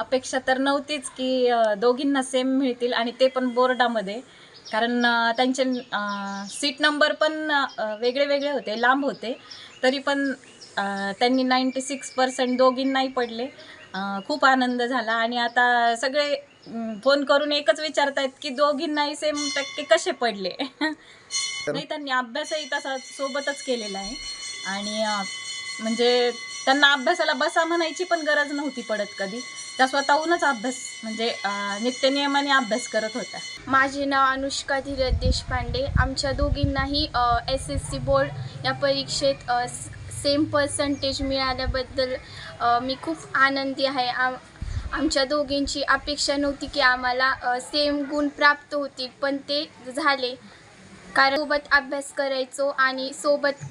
अपेक्षा तर नव्हतीच की दोघींना सेम मिळतील आणि ते पण बोर्डामध्ये. कारण त्यांचे सीट नंबर पण वेगळे वेगळे होते लांब होते. तरी पण त्यांनी नाईंटी सिक्स पर्सेंट दोघींनाही पडले. खूप आनंद झाला. आणि आता सगळे फोन करून एकच विचारतायत की दोघींनाही सेम टक्के कसे पडले? नाही त्यांनी अभ्यासही तसा सोबतच केलेला आहे. आणि म्हणजे त्यांना अभ्यासाला बसा म्हणायची पण गरज नव्हती पडत कधी. त्या स्वतःहूनच अभ्यास म्हणजे नित्य नित्यनियमाने अभ्यास करत होत्या. माझे नाव अनुष्का धीरज देशपांडे. आमच्या दोघींनाही एस एस सी बोर्ड या परीक्षेत सेम पर्सेंटेज मिळाल्याबद्दल मी खूप आनंदी आहे. आम आमच्या दोघींची अपेक्षा नव्हती की आम्हाला सेम गुण प्राप्त होतील पण ते झाले. कारण सोबत अभ्यास करायचो आणि सोबत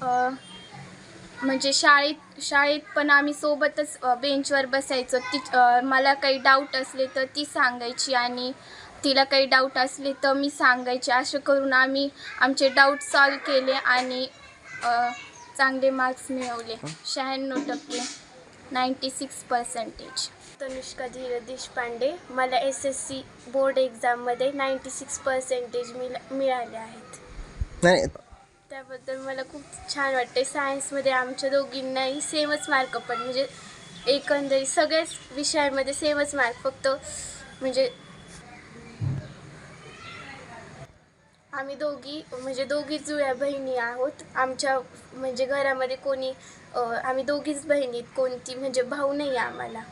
म्हणजे शाळेत शाळेत पण आम्ही सोबतच बेंचवर बसायचो. ती मला काही डाऊट असले तर ती सांगायची आणि तिला काही डाऊट असले तर मी सांगायचे. असं करून आम्ही आमचे डाऊट सॉल्व केले आणि चांगले मार्क्स मिळवले. शहाण्णव टक्के ninety six percentage Tanushka Dheeraj Deshpande मला एस एस सी बोर्ड एक्झाममध्ये नाईंटी सिक्स पर्सेंटेज मिळ मिळाले आहेत. नाही त्याबद्दल मला खूप छान वाटते सायन्समध्ये आमच्या दोघींनाही सेमच मार्क पण म्हणजे एकंदरीत सगळ्याच विषयांमध्ये सेमच मार्क फक्त म्हणजे आम्ही दोघी म्हणजे दोघी जुळ्या बहिणी आहोत. आमच्या म्हणजे घरामध्ये कोणी आम्ही दोघीच बहिणीत. कोणती म्हणजे भाऊ नाही आहे आम्हाला.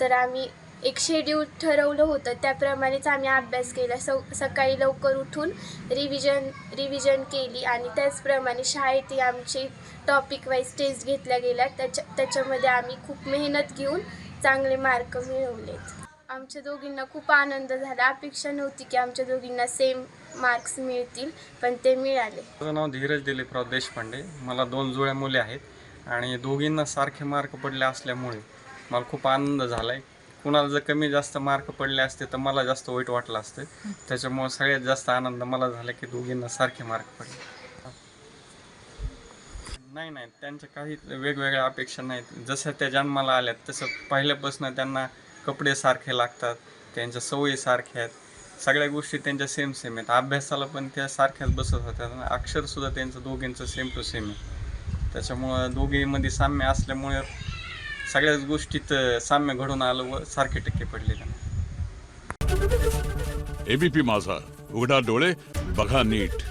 तर आम्ही एक शेड्यूल ठरवलं होतं. त्याप्रमाणेच आम्ही अभ्यास केला. सौ सकाळी लवकर उठून रिव्हिजन रिव्हिजन केली आणि त्याचप्रमाणे शाळेतही आमचे टॉपिक वाईज टेस्ट घेतल्या गेल्या. त्याच्या त्याच्यामध्ये आम्ही खूप मेहनत घेऊन चांगले मार्क मिळवलेत. आमच्या दोघींना खूप आनंद झाला. अपेक्षा नव्हती की आमच्या दोघींना सेम मार्क्स मिळतील पण ते मिळाले. माझं नाव धीरज दिलीपराव देशपांडे. मला दोन जुळ्या मुले आहेत आणि दोघींना सारखे मार्क पडले असल्यामुळे मला खूप आनंद झाला आहे कुणाला जर कमी जास्त मार्क पडले असते तर मला जास्त वाईट वाटलं असतं. त्याच्यामुळे सगळ्यात जास्त आनंद मला झाला की दोघींना सारखे मार्क पडले. नाही नाही त्यांच्या काही वेगवेगळ्या अपेक्षा नाहीत. जसं त्या जन्माला आल्यात तसं पहिल्यापासून त्यांना कपडे सारखे लागतात त्यांच्या सवयी सारख्या आहेत. सगळ्या गोष्टी त्यांच्या सेम सेम आहेत. अभ्यासाला पण त्या सारख्याच बसत होत्या. अक्षरसुद्धा त्यांचं दोघींचं सेम टू सेम आहे. त्याच्यामुळं दोघीमध्ये साम्य असल्यामुळे सगळ्याच गोष्टीत साम्य घडून आलं व सारखे टक्के पडले एबीपी माझा. उघडा डोळे बघा नीट.